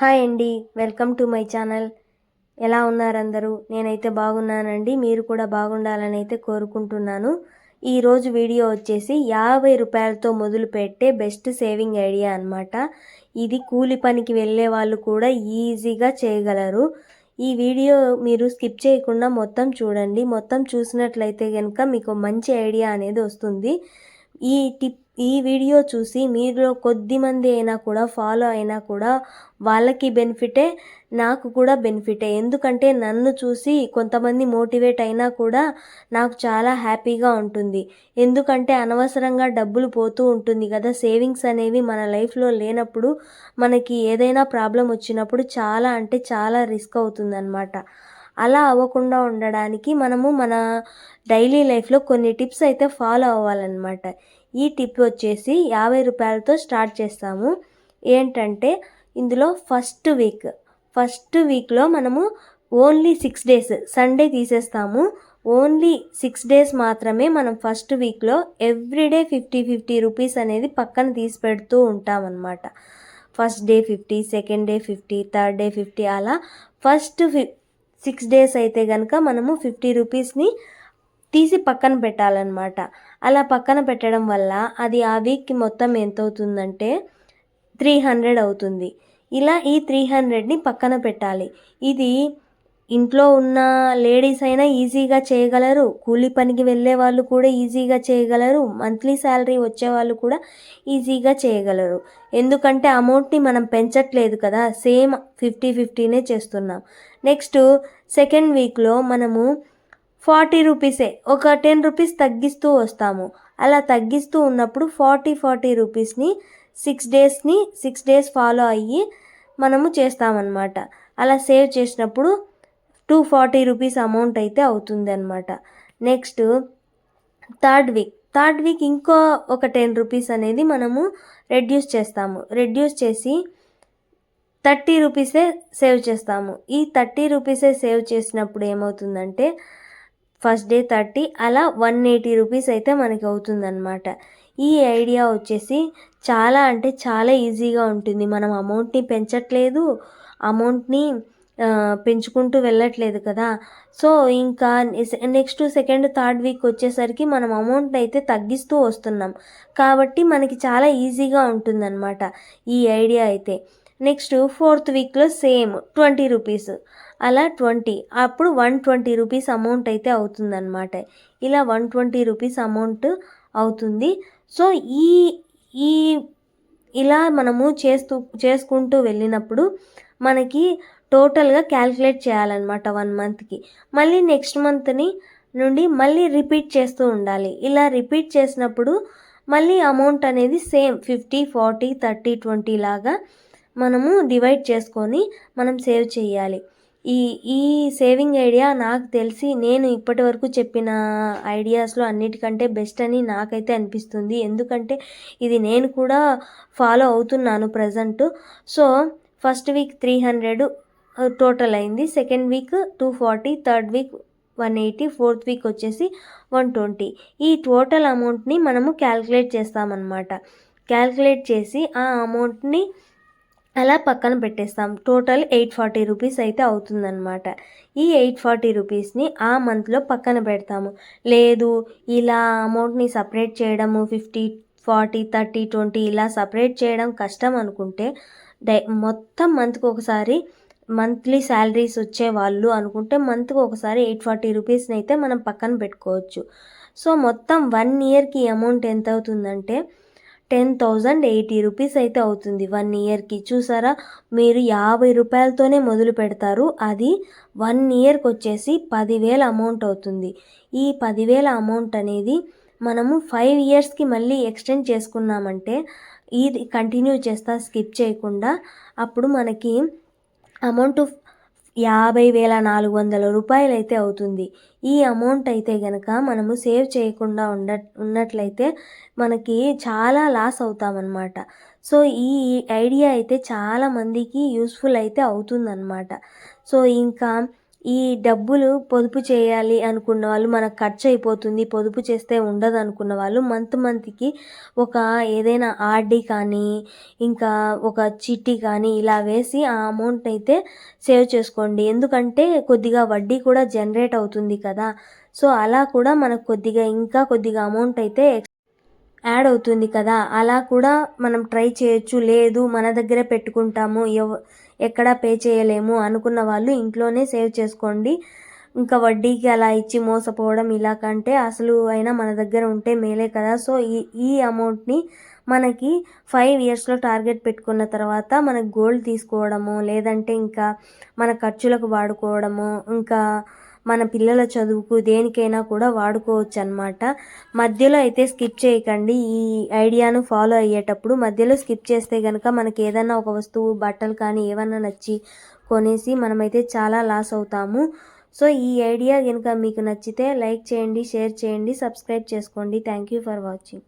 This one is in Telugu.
హాయ్ అండి వెల్కమ్ టు మై ఛానల్. ఎలా ఉన్నారందరూ నేనైతే బాగున్నానండి మీరు కూడా బాగుండాలని అయితే కోరుకుంటున్నాను. ఈరోజు వీడియో వచ్చేసి యాభై రూపాయలతో మొదలు పెట్టే బెస్ట్ సేవింగ్ ఐడియా అనమాట ఇది కూలి పనికి వెళ్ళే వాళ్ళు కూడా ఈజీగా చేయగలరు. ఈ వీడియో మీరు స్కిప్ చేయకుండా మొత్తం చూడండి. మొత్తం చూసినట్లయితే కనుక మీకు మంచి ఐడియా అనేది వస్తుంది. ఈ టిప్ ఈ వీడియో చూసి మీలో కొద్ది మంది అయినా కూడా ఫాలో అయినా కూడా వాళ్ళకి బెనిఫిటే నాకు కూడా బెనిఫిటే. ఎందుకంటే నన్ను చూసి కొంతమంది మోటివేట్ అయినా కూడా నాకు చాలా హ్యాపీగా ఉంటుంది. ఎందుకంటే అనవసరంగా డబ్బులు పోతూ ఉంటుంది కదా. సేవింగ్స్ అనేవి మన లైఫ్లో లేనప్పుడు మనకి ఏదైనా ప్రాబ్లం వచ్చినప్పుడు చాలా అంటే చాలా రిస్క్ అవుతుందన్నమాట. అలా అవ్వకుండా ఉండడానికి మనము మన డైలీ లైఫ్లో కొన్ని టిప్స్ అయితే ఫాలో అవ్వాలన్నమాట. ఈ టిప్ వచ్చేసి యాభై రూపాయలతో స్టార్ట్ చేస్తాము. ఏంటంటే ఇందులో ఫస్ట్ వీక్ ఫస్ట్ వీక్లో మనము ఓన్లీ సిక్స్ డేస్ సండే తీసేస్తాము. ఓన్లీ సిక్స్ డేస్ మాత్రమే మనం ఫస్ట్ వీక్లో ఎవ్రీడే ఫిఫ్టీ ఫిఫ్టీ రూపీస్ అనేది పక్కన తీసి పెడుతూ ఉంటామన్నమాట. First day fifty second day fifty third day fifty అలా ఫస్ట్ ఫి సిక్స్ డేస్ అయితే కనుక మనము ఫిఫ్టీ రూపీస్ని తీసి పక్కన పెట్టాలన్నమాట. అలా పక్కన పెట్టడం వల్ల అది ఆ వీక్కి మొత్తం ఎంత అవుతుందంటే త్రీ హండ్రెడ్ అవుతుంది. ఇలా ఈ త్రీ హండ్రెడ్ని పక్కన పెట్టాలి. ఇది ఇంట్లో ఉన్న లేడీస్ అయినా ఈజీగా చేయగలరు. కూలి పనికి వెళ్ళే వాళ్ళు కూడా ఈజీగా చేయగలరు. మంత్లీ శాలరీ వచ్చే వాళ్ళు కూడా ఈజీగా చేయగలరు. ఎందుకంటే అమౌంట్ని మనం పెంచట్లేదు కదా. సేమ్ ఫిఫ్టీ ఫిఫ్టీనే చేస్తున్నాం. నెక్స్ట్ సెకండ్ వీక్లో మనము ఫార్టీ రూపీసే ఒక టెన్ రూపీస్ తగ్గిస్తూ వస్తాము. అలా తగ్గిస్తూ ఉన్నప్పుడు ఫార్టీ ఫార్టీ రూపీస్ని సిక్స్ డేస్ని సిక్స్ డేస్ ఫాలో అయ్యి మనము చేస్తామన్నమాట. అలా సేవ్ చేసినప్పుడు టూ ఫార్టీ రూపీస్ అమౌంట్ అయితే అవుతుంది అనమాట next third week. Third week ఇంకో ఒక టెన్ రూపీస్ అనేది మనము రెడ్యూస్ చేస్తాము. రెడ్యూస్ చేసి థర్టీ రూపీసే సేవ్ చేస్తాము. ఈ థర్టీ రూపీసే సేవ్ చేసినప్పుడు ఏమవుతుందంటే ఫస్ట్ డే థర్టీ అలా వన్ ఎయిటీ రూపీస్ అయితే మనకి అవుతుందన్నమాట. ఈ ఐడియా వచ్చేసి చాలా అంటే చాలా ఈజీగా ఉంటుంది. మనం అమౌంట్ని పెంచట్లేదు. అమౌంట్ని పెంచుకుంటూ వెళ్ళట్లేదు కదా. సో ఇంకా నెక్స్ట్ సెకండ్ థర్డ్ వీక్ వచ్చేసరికి మనం అమౌంట్ అయితే తగ్గిస్తూ వస్తున్నాం. కాబట్టి మనకి చాలా ఈజీగా ఉంటుందన్నమాట ఈ ఐడియా అయితే. నెక్స్ట్ ఫోర్త్ వీక్లో సేమ్ ట్వంటీ రూపీస్. అలా ట్వంటీ అప్పుడు వన్ ట్వంటీ రూపీస్ అమౌంట్ అయితే అవుతుందన్నమాట. ఇలా వన్ ట్వంటీ రూపీస్ అమౌంట్ అవుతుంది. సో ఈ ఈ ఇలా మనము చేస్తూ చేసుకుంటూ వెళ్ళినప్పుడు మనకి టోటల్గా క్యాల్కులేట్ చేయాలన్నమాట వన్ మంత్కి. మళ్ళీ నెక్స్ట్ మంత్ని నుండి మళ్ళీ రిపీట్ చేస్తూ ఉండాలి. ఇలా రిపీట్ చేసినప్పుడు మళ్ళీ అమౌంట్ అనేది same fifty forty thirty twenty లాగా మనము డివైడ్ చేసుకొని మనం సేవ్ చేయాలి. ఈ ఈ సేవింగ్ ఐడియా నాకు తెలిసి నేను ఇప్పటి వరకు చెప్పిన ఐడియాస్లో అన్నిటికంటే బెస్ట్ అని నాకైతే అనిపిస్తుంది. ఎందుకంటే ఇది నేను కూడా ఫాలో అవుతున్నాను present. So first week three hundred total అయింది. Second week two forty third week one eighty fourth week వచ్చేసి వన్ ట్వంటీ. ఈ టోటల్ అమౌంట్ని మనము క్యాల్కులేట్ చేస్తామన్నమాట. క్యాల్కులేట్ చేసి ఆ అమౌంట్ని అలా పక్కన పెట్టేస్తాం. టోటల్ ఎయిట్ ఫార్టీ రూపీస్ అయితే అవుతుందన్నమాట. ఈ ఎయిట్ ఫార్టీ రూపీస్ని ఆ మంత్లో పక్కన పెడతాము. లేదు ఇలా అమౌంట్ని సపరేట్ చేయడము ఫిఫ్టీ ఫార్టీ థర్టీ ట్వంటీ ఇలా సపరేట్ చేయడం కష్టం అనుకుంటే డై మొత్తం మంత్కి ఒకసారి మంత్లీ శాలరీస్ వచ్చే వాళ్ళు అనుకుంటే మంత్కి ఒకసారి ఎయిట్ ఫార్టీ రూపీస్ని అయితే మనం పక్కన పెట్టుకోవచ్చు. సో మొత్తం వన్ ఇయర్కి అమౌంట్ ఎంత అవుతుందంటే టెన్ థౌజండ్ ఎయిటీ రూపీస్ అయితే అవుతుంది వన్ ఇయర్కి. చూసారా? మీరు యాభై రూపాయలతోనే మొదలు పెడతారు. అది వన్ ఇయర్కి వచ్చేసి పదివేల అమౌంట్ అవుతుంది. ఈ పదివేల అమౌంట్ అనేది మనము ఫైవ్ ఇయర్స్కి మళ్ళీ ఎక్స్టెండ్ చేసుకున్నామంటే ఇది కంటిన్యూ చేస్తా స్కిప్ చేయకుండా అప్పుడు మనకి అమౌంట్ యాభై వేల నాలుగు వందల రూపాయలు అయితే అవుతుంది. ఈ అమౌంట్ అయితే గనక మనము సేవ్ చేయకుండా ఉండ ఉన్నట్లయితే మనకి చాలా లాస్ అవుతామన్నమాట. సో ఈ ఐడియా అయితే చాలా మందికి యూస్ఫుల్ అయితే అవుతుందన్నమాట. సో ఇంకా ఈ డబ్బులు పొదుపు చేయాలి అనుకున్న వాళ్ళు మనకు ఖర్చు అయిపోతుంది పొదుపు చేస్తే ఉండదు అనుకున్న వాళ్ళు మంత్ మంత్కి ఒక ఏదైనా ఆర్డీ కానీ ఇంకా ఒక చిట్టి కానీ ఇలా వేసి ఆ అమౌంట్ అయితే సేవ్ చేసుకోండి. ఎందుకంటే కొద్దిగా వడ్డీ కూడా జనరేట్ అవుతుంది కదా. సో అలా కూడా మనకు కొద్దిగా ఇంకా కొద్దిగా అమౌంట్ అయితే యాడ్ అవుతుంది కదా. అలా కూడా మనం ట్రై చేయొచ్చు. లేదు మన దగ్గరే పెట్టుకుంటాము. ఎవ ఎక్కడా పే చేయలేము అనుకున్న వాళ్ళు ఇంట్లోనే సేవ్ చేసుకోండి. ఇంకా వడ్డీకి అలా ఇచ్చి మోసపోవడం ఇలా కంటే అసలు అయినా మన దగ్గర ఉంటే మేలే కదా. సో ఈ ఈ అమౌంట్ని మనకి ఫైవ్ ఇయర్స్లో టార్గెట్ పెట్టుకున్న తర్వాత మనకు గోల్డ్ తీసుకోవడము లేదంటే ఇంకా మన ఖర్చులకు వాడుకోవడము ఇంకా మన పిల్లల చదువుకు దేనికైనా కూడా వాడుకోవచ్చు అనమాట మధ్యలో అయితే స్కిప్ చేయకండి. ఈ ఐడియాను ఫాలో అయ్యేటప్పుడు మధ్యలో స్కిప్ చేస్తే కనుక మనకి ఏదైనా ఒక వస్తువు బట్టలు కానీ ఏమన్నా నచ్చి కొనేసి మనమైతే చాలా లాస్ అవుతాము. సో ఈ ఐడియా కనుక మీకు నచ్చితే లైక్ చేయండి షేర్ చేయండి సబ్స్క్రైబ్ చేసుకోండి. Thank you for watching.